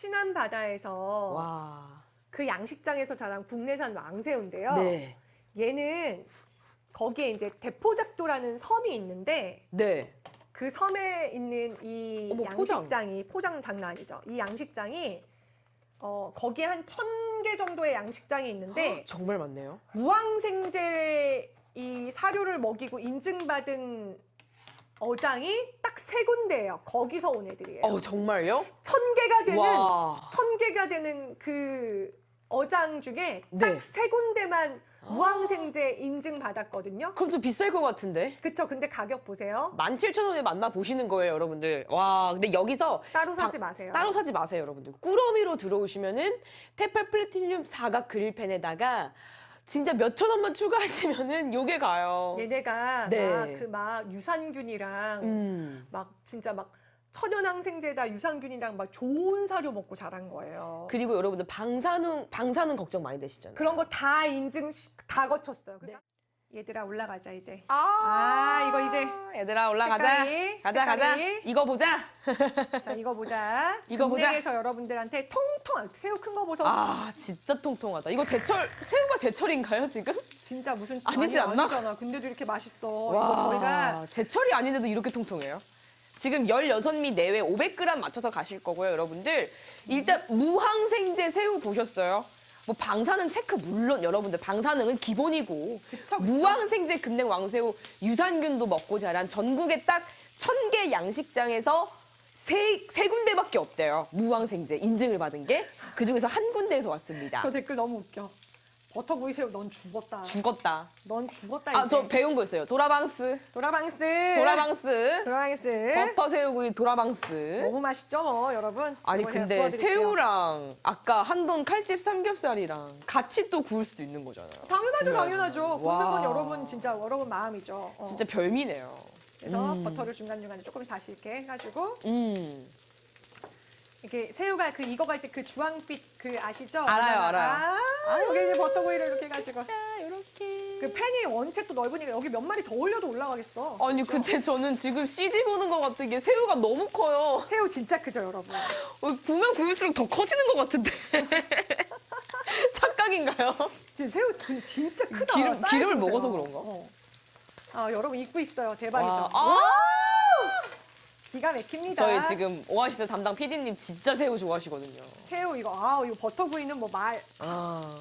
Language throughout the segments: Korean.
신안 바다에서 와. 그 양식장에서 자란 국내산 왕새우인데요. 네. 얘는 거기에 이제 대포작도라는 섬이 있는데 네. 그 섬에 있는 이 어머, 포장. 양식장이 포장. 장난 아니죠. 이 양식장이 어 거기에 한 천 개 정도의 양식장이 있는데 정말 많네요. 무항생제 이 사료를 먹이고 인증받은 어장이 딱 세 군데예요. 거기서 온 애들이에요. 어, 정말요? 천 개가 되는 와. 천 개가 되는 그 어장 중에 네. 딱 세 군데만 무항생제 인증 받았거든요. 그럼 좀 비쌀 것 같은데? 그쵸? 근데 가격 보세요. 17,000원에 만나 보시는 거예요, 여러분들. 와, 근데 여기서 따로 다- 사지 마세요. 따로 사지 마세요, 여러분들. 꾸러미로 들어오시면은 테팔 플래티늄 사각 그릴팬에다가 진짜 몇천 원만 추가하시면은 요게 가요. 얘네가 네. 막 그 막 유산균이랑 음. 막 진짜 막 천연항생제다 유산균이랑 막 좋은 사료 먹고 자란 거예요. 그리고 여러분들 방사능 방사능 걱정 많이 되시잖아요. 그런 거 다 인증 시- 다 거쳤어요. 네. 얘들아 올라가자 이제. 아, 아, 이거 이제 얘들아 올라가자. 색깔이, 가자 가자. 색깔이. 이거 보자. 자 이거 보자. 이거 보자. 금냉에서 여러분들한테 통통 새우 큰 거 보소. 아 진짜 통통하다. 이거 제철 새우가 제철인가요 지금? 진짜 무슨 아니지 아니, 않나? 아니잖아. 근데도 이렇게 맛있어. 이거 저희가 제철이 아닌데도 이렇게 통통해요. 지금 16미 내외 500g 맞춰서 가실 거고요, 여러분들. 일단 무항생제 새우 보셨어요? 뭐 방사능 체크 물론 여러분들 방사능은 기본이고 그쵸, 그쵸. 무항생제 금냉 왕새우 유산균도 먹고 자란 전국에 딱 천 개 양식장에서 세, 세 군데밖에 없대요. 무항생제 인증을 받은 게 그중에서 한 군데에서 왔습니다. 저 댓글 너무 웃겨. 버터구이 새우 넌 죽었다. 죽었다. 넌 죽었다 아, 이제. 저 배운 거 있어요. 도라방스. 도라방스. 도라방스. 도라방스. 버터 새우구이 도라방스. 너무 맛있죠, 뭐, 여러분. 아니 이거 근데 구워드릴게요. 새우랑 아까 한돈 칼집 삼겹살이랑 같이 또 구울 수도 있는 거잖아요. 당연하죠. 당연하죠. 굽는 와. 건 여러분 진짜 여러분 마음이죠. 어. 진짜 별미네요. 그래서 음. 버터를 중간 중간에 조금 다시 이렇게 해가지고 음. 이렇게 새우가 그 익어갈 때 그 주황빛 그 아시죠? 알아요, 알아요. 아, 여기 이제 버터구이를 이렇게 해가지고 자, 이렇게. 그 팬이 원체 또 넓으니까 여기 몇 마리 더 올려도 올라가겠어. 아니? 근데 저는 지금 CG 보는 것 같은 게 새우가 너무 커요. 새우 진짜 크죠, 여러분. 어, 구면 구울수록 더 커지는 것 같은데. 착각인가요? 진짜 새우 진짜 크다. 기름-. 기름을 먹어서 그런가? 어. 아 여러분 익고 있어요. 대박이죠. 와, 아! 기가 막힙니다. 저희 지금 오아시스 담당 PD님 진짜 새우 좋아하시거든요. 새우 이거 아 이거 버터구이는 뭐 말 아.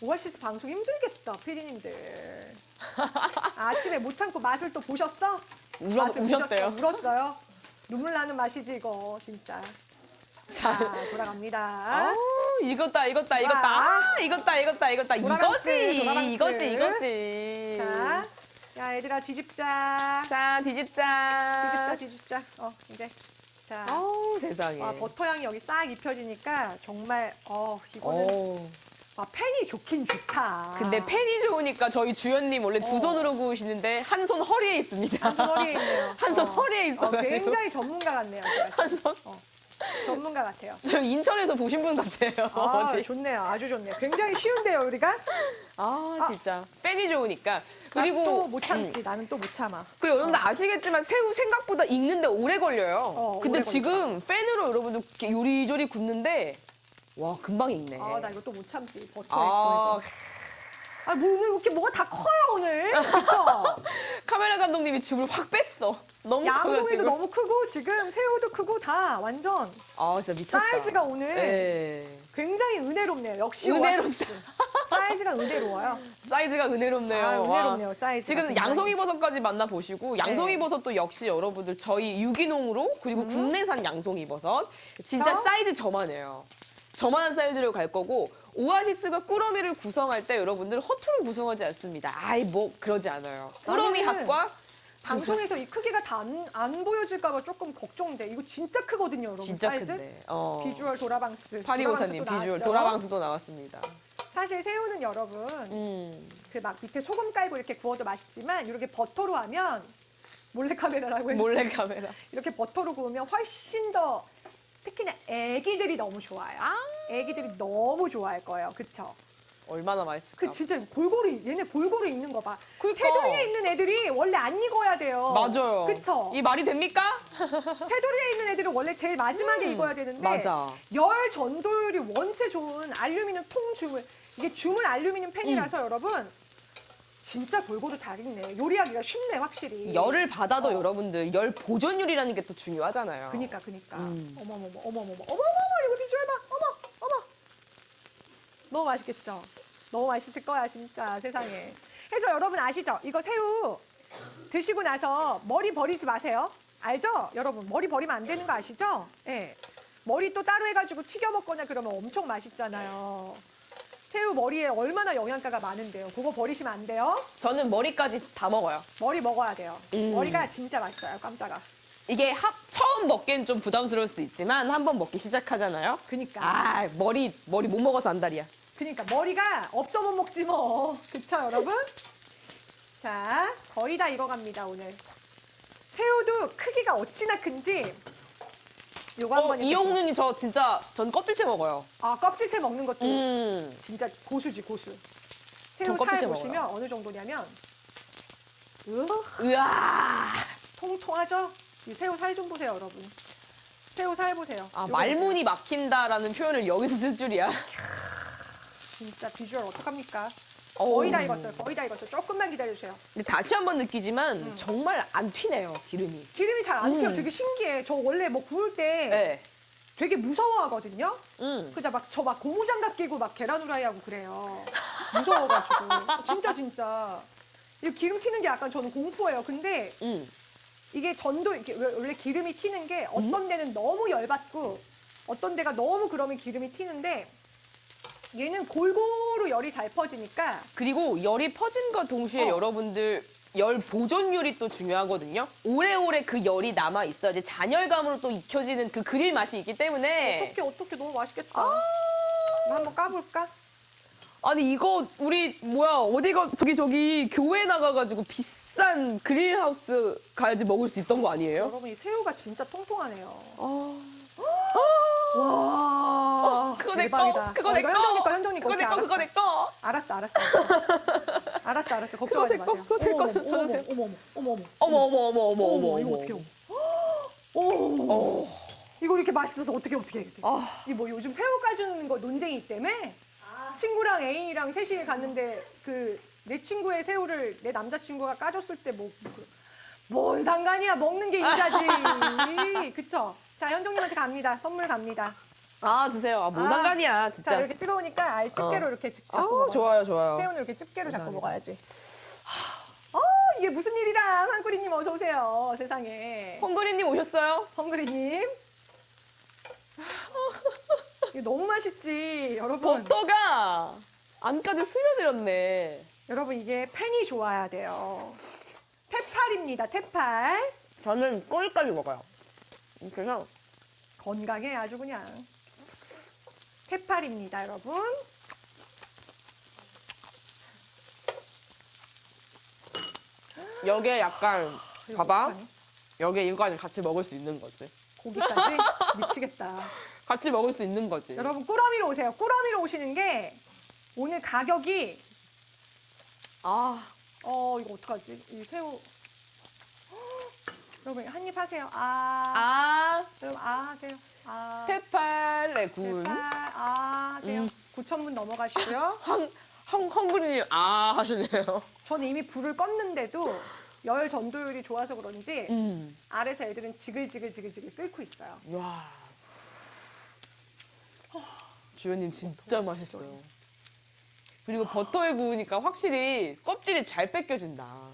오아시스 방송 힘들겠다 피디님들. 아침에 못 참고 맛을 또 보셨어? 울어, 맛을 우셨대요. 보셨어? 울었어요. 눈물 나는 맛이지 이거 진짜. 자 자, 돌아갑니다. 아, 익었다, 익었다, 익었다. 아, 익었다, 익었다, 익었다. 도라방스, 이거지, 도라방스. 이거지, 이거지. 자, 야 얘들아 뒤집자. 자, 뒤집자. 뒤집자 뒤집자. 어 이제 자. 어우, 세상에. 와, 버터 향이 여기 싹 입혀지니까 정말 어 이거는 어우. 아, 팬이 좋긴 좋다. 근데 팬이 좋으니까 저희 주연님 원래 두 어. 손으로 구우시는데 한 손 허리에 있습니다. 한 손 허리에 있네요. 한손 어. 허리에 있어가지고. 굉장히 전문가 같네요. 제가. 한 손? 전문가 같아요. 저 인천에서 보신 분 같아요. 아, 어디. 좋네요. 아주 좋네요. 굉장히 쉬운데요, 우리가. 아, 진짜. 팬이 좋으니까. 그리고. 또못 참지. 음. 나는 또 못 참아. 그리고 여러분들 아시겠지만 새우 생각보다 익는데 오래 걸려요. 어, 근데 오래 지금 팬으로 여러분들 이렇게 요리조리 굽는데 와 금방 익네. 아, 나 이거 또 못 참지. 버터 아, 있고 이거. 아, 뭐 오늘 이렇게 뭐가 다 커요, 오늘. 그쵸? 카메라 감독님이 줌을 확 뺐어. 너무 양송이도. 너무 크고, 지금 새우도 크고 다 완전 아 진짜 미쳤다. 사이즈가 오늘 네. 굉장히 은혜롭네요. 역시 은혜롭다. 오아시스. 사이즈가 은혜로워요. 사이즈가 은혜롭네요. 아, 와. 은혜롭네요, 사이즈. 지금 양송이 버섯까지 만나보시고 양송이 버섯도 역시 여러분들 저희 유기농으로 그리고 국내산 양송이 버섯 진짜 그쵸? 사이즈 저만해요. 저만한 사이즈로 갈 거고 오아시스가 꾸러미를 구성할 때 여러분들 허투루 구성하지 않습니다. 아이 뭐 그러지 않아요. 꾸러미 나는 학과 방송에서 이 크기가 다안안 보여질까봐 조금 걱정돼. 이거 진짜 크거든요, 여러분. 진짜 사이즈? 큰데. 어. 비주얼 도라방스. 파리고사님 도라방스도 비주얼 나왔죠. 도라방스도 나왔습니다. 사실 새우는 여러분 음. 그 막 밑에 소금 깔고 이렇게 구워도 맛있지만 이렇게 버터로 하면 몰래 카메라라고 해서 몰래 카메라. 이렇게 버터로 구우면 훨씬 더 특히나 애기들이 너무 좋아요. 아. 애기들이 너무 좋아할 거예요. 그쵸? 얼마나 맛있을까. 그 진짜 골고루 얘네 골고루 있는 거 봐. 그러니까. 테두리에 있는 애들이 원래 안 익어야 돼요. 맞아요. 그쵸? 이 말이 됩니까? 테두리에 있는 애들은 원래 제일 마지막에 음, 익어야 되는데 맞아. 열 전도율이 원체 좋은 알루미늄 통 주물 이게 주물 알루미늄 팬이라서 음. 여러분 진짜 골고루 잘 익네. 요리하기가 쉽네 확실히. 열을 받아도 어. 여러분들 열 보존율이라는 게 또 중요하잖아요. 그니까 그니까. 음. 어머머머 어머머머 어머머머 이거 비주얼 봐. 어머 어머. 너무 맛있겠죠. 너무 맛있을 거야 진짜 세상에. 해서 여러분 아시죠? 이거 새우 드시고 나서 머리 버리지 마세요. 알죠? 여러분 머리 버리면 안 되는 거 아시죠? 예. 머리 또 따로 해가지고 튀겨 먹거나 그러면 엄청 맛있잖아요. 새우 머리에 얼마나 영양가가 많은데요. 그거 버리시면 안 돼요. 저는 머리까지 다 먹어요. 머리 먹어야 돼요. 음. 머리가 진짜 맛있어요. 깜짝아. 이게 합, 처음 먹기엔 좀 부담스러울 수 있지만 한 번 먹기 시작하잖아요. 그니까. 아 머리 머리 못 먹어서 안달이야. 그러니까 머리가 없어 못 먹지 뭐. 그쵸 여러분? 자 거의 다 익어갑니다 오늘. 새우도 크기가 어찌나 큰지 요거 어, 한번 이렇게 이용눈이 저 진짜 전 껍질째 먹어요. 아 껍질째 먹는 것도 음. 진짜 고수지 고수. 새우 전 살 껍질째 보시면 어느 정도냐면 으 으아. 통통하죠? 이 새우 살 좀 보세요 여러분. 새우 살 보세요. 아 요거 말문이 막힌다라는 표현을 여기서 쓸 줄이야. 진짜 비주얼 어떡합니까? 거의 다 익었어요. 거의 다 익었어요. 조금만 기다려주세요. 근데 다시 한 번 느끼지만 음. 정말 안 튀네요 기름이. 기름이 잘 안 튀어. 음. 되게 신기해. 저 원래 뭐 구울 때 네. 되게 무서워하거든요. 음. 그자 막 저 막 고무장갑 끼고 막 계란 후라이 하고 그래요. 무서워가지고 진짜 진짜 이 기름 튀는 게 약간 저는 공포예요. 근데 음. 이게 전도 이렇게 왜- 원래 기름이 튀는 게 어떤 데는 너무 열받고 어떤 데가 너무 그러면 기름이 튀는데 얘는 골고루 열이 잘 퍼지니까 그리고 열이 퍼진과 동시에 어. 여러분들 열 보존율이 또 중요하거든요. 오래오래 그 열이 남아 있어야지 잔열감으로 또 익혀지는 그 그릴 맛이 있기 때문에 어떻게 어떻게 너무 맛있겠다. 이거 한번 까볼까? 아니 이거 우리 뭐야 어디가 저기 저기 교회 나가가지고 비싼 그릴하우스 가야지 먹을 수 있던 거 아니에요? 여러분 이 새우가 진짜 통통하네요. 아, 와. 어, 그거 내 거. 그거 어, 내 거. 현정님 거, 현정님 거. 그거 내 거. 그거 내 거. 알았어, 알았어. 알았어, 알았어. 걱정하지 마세요. 그거 제 거, 어머, 저도 어머, 어머, 어머, 어머, 어머 어머 어머 어머 어머 어머, 어머. 이거 어. 이렇게 맛있어서 어떻게 어떻게? 아. 이뭐 요즘 새우 까주는 거 논쟁이 때문에 아. 친구랑 애인이랑 셋이 갔는데 그 내 친구의 새우를 내 남자친구가 까줬을 때뭐뭔 뭐 상관이야 먹는 게 인자지 그쵸 자 현정님한테 갑니다 선물 갑니다 아 주세요. 아, 뭔 아, 상관이야 자 진짜. 이렇게 뜨거우니까 아예 집게로 어. 이렇게 집- 아 잡고 먹어요 좋아요 좋아요. 새우는 이렇게 집게로 잡고 감사합니다. 먹어야지 어 이게 무슨 일이람 한구리님 어서 오세요 세상에 홍그리님 오셨어요? 헝그리님. 이거 너무 맛있지, 여러분. 버터가 안까지 스며들었네. 여러분 이게 팬이 좋아야 돼요. 태팔입니다, 태팔. 저는 꼴까지 먹어요. 그래서 건강해 아주 그냥. 태팔입니다, 여러분. 여기에 약간 이거 봐봐. 어떡하니? 여기에 이거까지 같이 먹을 수 있는 거지. 고기까지 미치겠다. 같이 먹을 수 있는 거지. 여러분 꾸러미로 오세요. 꾸러미로 오시는 게 오늘 가격이 아 어 이거 어떡하지? 이 새우. 여러분 한입 하세요. 아. 아, 여러분 아 하세요. 아. 테팔레 군. 제발 아 하세요. 음. 9천 분 넘어가시고요. 헝, 헝, 헝그리님 아 하시네요. 저는 이미 불을 껐는데도 열 전도율이 좋아서 그런지 음. 아래서 애들은 지글지글지글지글 끓고 있어요. 와. 주연님 진짜 맛있어요. 그리고 버터에 구우니까 확실히 껍질이 잘 뺏겨진다.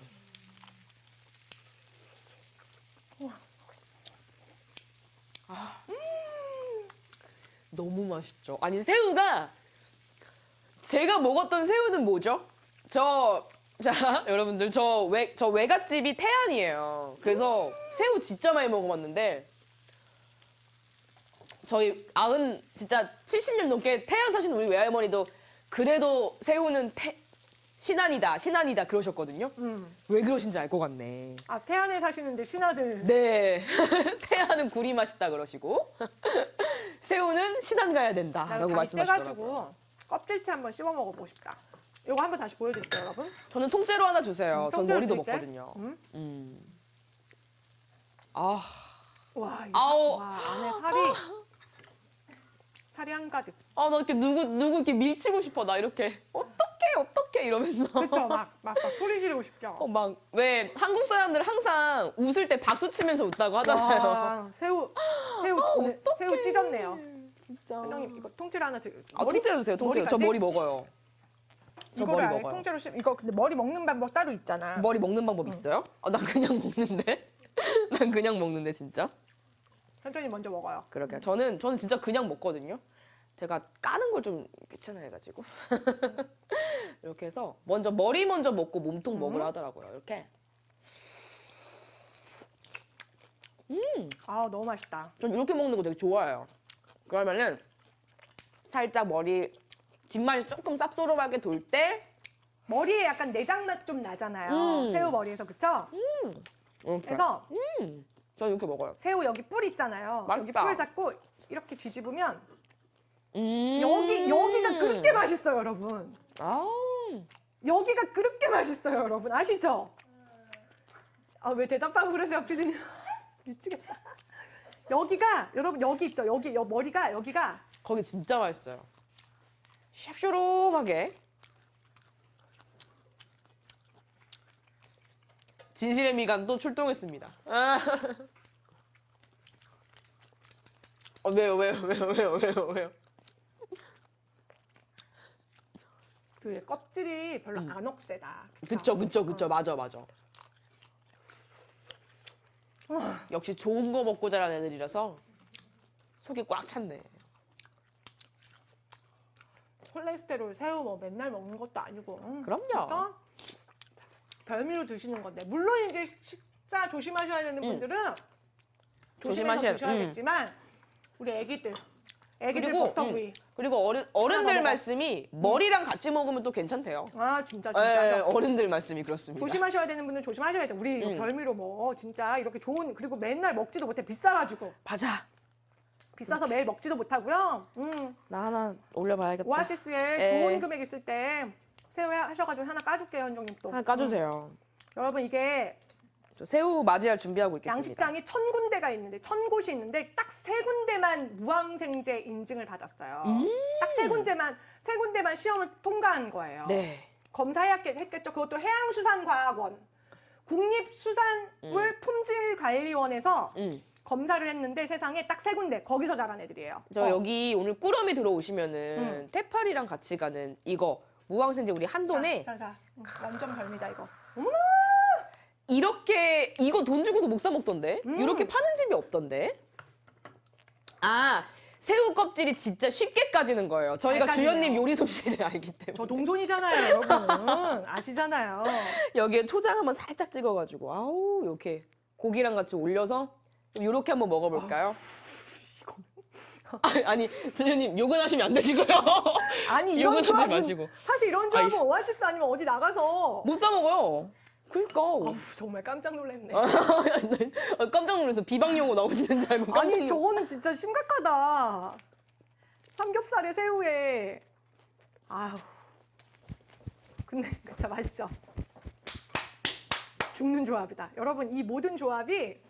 아, 너무 맛있죠. 아니 새우가 제가 먹었던 새우는 뭐죠? 저, 자, 여러분들, 저 외, 저 외갓집이 태안이에요. 그래서 새우 진짜 많이 먹어봤는데, 저희 아흔, 진짜 70년 넘게 태안 사시는 우리 외할머니도 그래도 새우는 태, 신안이다, 신안이다 그러셨거든요. 음. 왜 그러신지 알 것 같네. 아 태안에 사시는데 신하들 네. 태안은 굴이 맛있다 그러시고, 새우는 신안 가야 된다라고 말씀하시더라고요. 떼가지고 껍질째 한번 씹어 먹어보고 싶다. 이거 한번 다시 보여드릴게요, 여러분. 저는 통째로 하나 주세요. 음, 전 통째로 머리도 드릴게. 먹거든요. 음. 음. 아, 와, 이. 와 안에 살이 살이 한 가득. 아, 나 이렇게 누구 누구 이렇게 밀치고 싶어. 나 이렇게 어 떻게 어떻게 이러면서. 그렇죠, 막막 막, 막 소리 지르고 싶죠. 어, 막 왜 한국 사람들 항상 웃을 때 박수 치면서 웃다고 하잖아요. 와, 새우 새우 오늘 새우 찢었네요. 진짜. 회장님 이거 통째로 하나 드릴게요. 아, 통째로 주세요. 통째로. 저? 머리 먹어요. 저 이거를 머리 아예 먹어요. 통째로 씹. 이거 근데 머리 먹는 방법 따로 있잖아. 머리 먹는 방법 있어요? 아, 난 그냥 먹는데. 난 그냥 먹는데 진짜. 천천히 먼저 먹어요. 그러게. 저는 저는 진짜 그냥 먹거든요. 제가 까는 걸 좀 귀찮아해가지고 이렇게 해서 먼저 머리 먼저 먹고 몸통 먹으라 하더라고요. 이렇게. 아 너무 맛있다. 전 이렇게 먹는 거 되게 좋아해요. 그러면은 살짝 머리 뒷말이 조금 쌉소름하게 돌 때 머리에 약간 내장 맛 좀 나잖아요. 음. 새우 머리에서 그쵸? 이렇게. 그래서 전 이렇게 먹어요. 새우 여기 뿔 있잖아요. 여기 맛있다. 뿔 잡고 이렇게 뒤집으면 음. 여기 여기가 그렇게 맛있어요, 여러분. 아. 여기가 그렇게 맛있어요, 여러분. 아시죠? 아 왜 대답하고 그러세요, 피디님? 미치겠다. 여기가 여러분 여기 있죠, 여기 여 머리가 여기가 거기 진짜 맛있어요. 샵쇼롬하게. 진실의 미간 또 출동했습니다. 아. 어, 왜요, 왜요, 왜요, 왜요, 왜요, 왜요? 그 껍질이 별로 안 억세다. 음. 그쵸, 그쵸, 그쵸. 맞아, 맞아. 어. 역시 좋은 거 먹고 자란 애들이라서 속이 꽉 찼네. 콜레스테롤 새우 뭐 맨날 먹는 것도 아니고. 음, 그럼요. 그러니까 별미로 드시는 건데 물론 이제 식사 조심하셔야 되는 음. 분들은 조심해서 조심하셔야- 드셔야겠지만 우리 애기들 애기들 그리고, 버터구이 음, 그리고 어른, 어른들. 말씀이 머리랑 같이 먹으면 또 괜찮대요. 아 진짜 예, 진짜 어른들 말씀이 그렇습니다. 조심하셔야 되는 분은 조심하셔야 돼 우리 음. 별미로 뭐 진짜 이렇게 좋은 그리고 맨날 먹지도 못해 비싸가지고 맞아. 비싸서 매일 먹지도 못하고요 음 나 하나 올려봐야겠다. 오아시스에 에. 좋은 금액 있을 때 새우 하셔가지고 하나 까줄게요 현정님 또 하나 까주세요. 음. 여러분 이게 저 새우 맞이할 준비하고 있겠습니다. 양식장이 천 군데가 있는데 천 곳이 있는데 딱 세 군데만 무항생제 인증을 받았어요. 음. 딱세 군데만 세 군데만 시험을 통과한 거예요. 네. 검사했겠죠. 그것도 해양수산과학원 국립수산물 품질관리원에서 음. 검사를 했는데 세상에 딱 세 군데 거기서 자란 애들이에요. 저 어. 여기 오늘 꾸러미 들어오시면은 음. 태파리랑 같이 가는 이거 무항생제 우리 한 돈에 자, 자, 자. 음, 완전 별미다 이거. 이렇게 이거 돈 주고도 못 사 먹던데 음. 이렇게 파는 집이 없던데 아 새우 껍질이 진짜 쉽게 까지는 거예요 저희가 잘 까지네요. 주연님 요리 솜씨를 알기 때문에 저 동손이잖아요, 여러분. 아시잖아요. 여기에 초장 한번 살짝 찍어가지고 아우 이렇게 고기랑 같이 올려서 이렇게 한번 먹어볼까요? 아니, 아니 주연님 욕은 하시면 안 되시고요 아니 이런 욕은 하지 조합은 마시고 사실 이런 조합은 오아시스 아니면 어디 나가서 못 사 먹어요 그러니까 어우, 정말 깜짝 놀랐네. 아, 깜짝 놀라서 비방 용어 나오시는 줄 알고 깜짝 아니 놀 저거는 진짜 심각하다. 삼겹살에 새우에 아우. 근데 진짜 맛있죠. 죽는 조합이다. 여러분 이 모든 조합이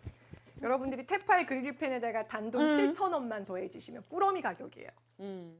여러분들이 테파의 그릴팬에다가 단돈 음. 7천 원만 더해 주시면 꾸러미 가격이에요. 음.